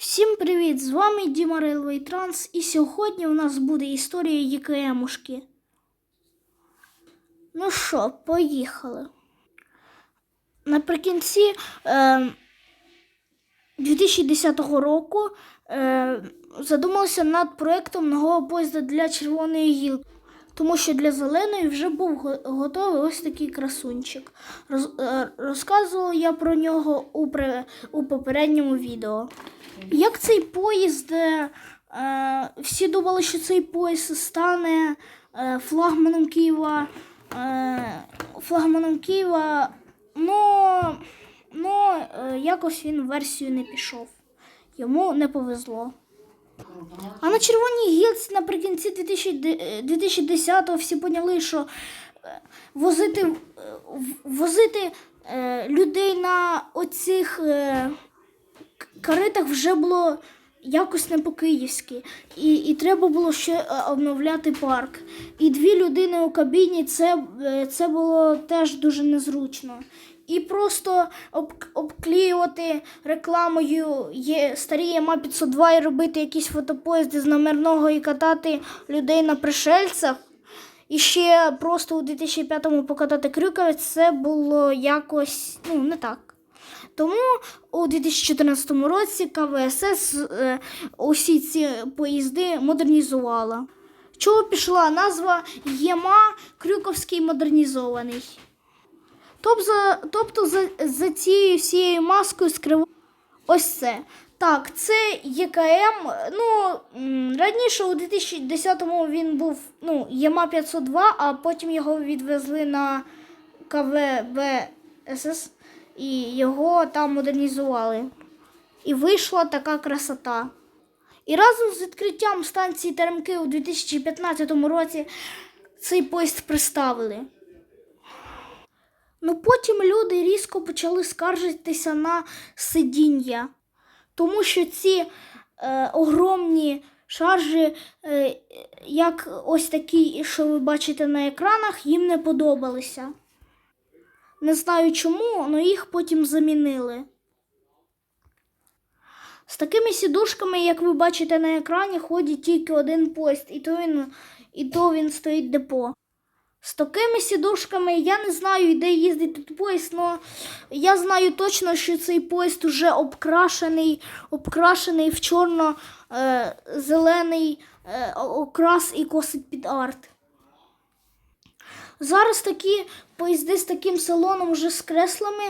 Всім привіт! З вами Діма Railway Транс, і сьогодні у нас буде історія ЄКМушки. Ну що, поїхали. Наприкінці е, 2010 року е, задумався над проєктом нового поїзда для червоної гілки. Тому що для зеленої вже був готовий ось такий красунчик. Роз, е, розказував я про нього у, пре- у попередньому відео. Як цей поїзд, е, е, всі думали, що цей поїзд стане е, флагманом Києва. Флагманом Києва, ну е, якось він версію не пішов. Йому не повезло. А на червоній гілці наприкінці 2010-го всі поняли, що возити, возити людей на оцих каретах вже було якось не по-київськи. І, і треба було ще е, обновляти парк. І дві людини у кабіні це, е, це було теж дуже незручно. І просто об, обклеювати рекламою є старі ЯМА 502 і робити якісь фотопоїзди з номерного і катати людей на пришельцях. І ще просто у 2005-му покатати крюковець це було якось ну, не так. Тому у 2014 році КВСС е, усі ці поїзди модернізувала. Чого пішла назва ЄМА Крюковський модернізований. Тобто за, тобто за, цією всією маскою скрив ось це. Так, це ЄКМ. Ну, раніше у 2010-му він був ну, ЄМА 502, а потім його відвезли на КВБСС і його там модернізували. І вийшла така красота. І разом з відкриттям станції Теремки у 2015 році цей поїзд представили. Ну потім люди різко почали скаржитися на сидіння, тому що ці е, огромні шаржі, е, як ось такі, що ви бачите на екранах, їм не подобалися. Не знаю чому, але їх потім замінили. З такими сідушками, як ви бачите на екрані, ходить тільки один поїзд, і то він, і то він стоїть депо. З такими сідушками я не знаю, де їздить тут поїзд, але я знаю точно, що цей поїзд уже обкрашений, обкрашений в чорно-зелений е, окрас і косить під арт. Зараз такі поїзди з таким салоном вже з креслами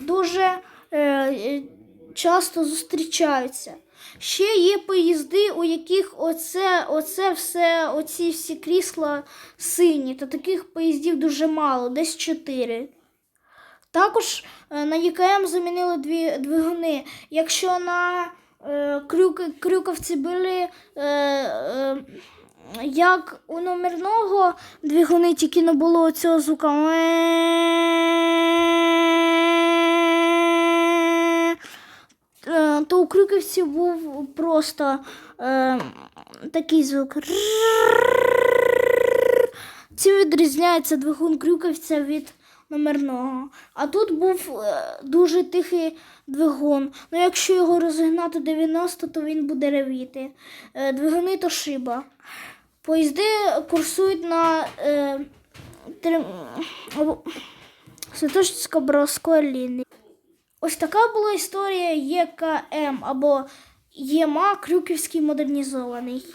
дуже е, е, часто зустрічаються. Ще є поїзди, у яких оце, оце все, оці всі крісла сині, та таких поїздів дуже мало, десь чотири. Також е, на ЄКМ замінили дві двигуни. Якщо на е, крюк, крюковці були е, як у номерного двигуни, тільки не було цього звука. Е, То у крюківців був просто е, такий звук. Цим відрізняється двигун крюківця від номерного. А тут був е, дуже тихий двигун. Ну, якщо його розігнати 90, то він буде ревіти. Е, двигуни то шиба. Поїзди курсують на е, три... Святошинсько-Боровської лінії. Ось така була історія ЄКМ або ЄМА Крюківський модернізований.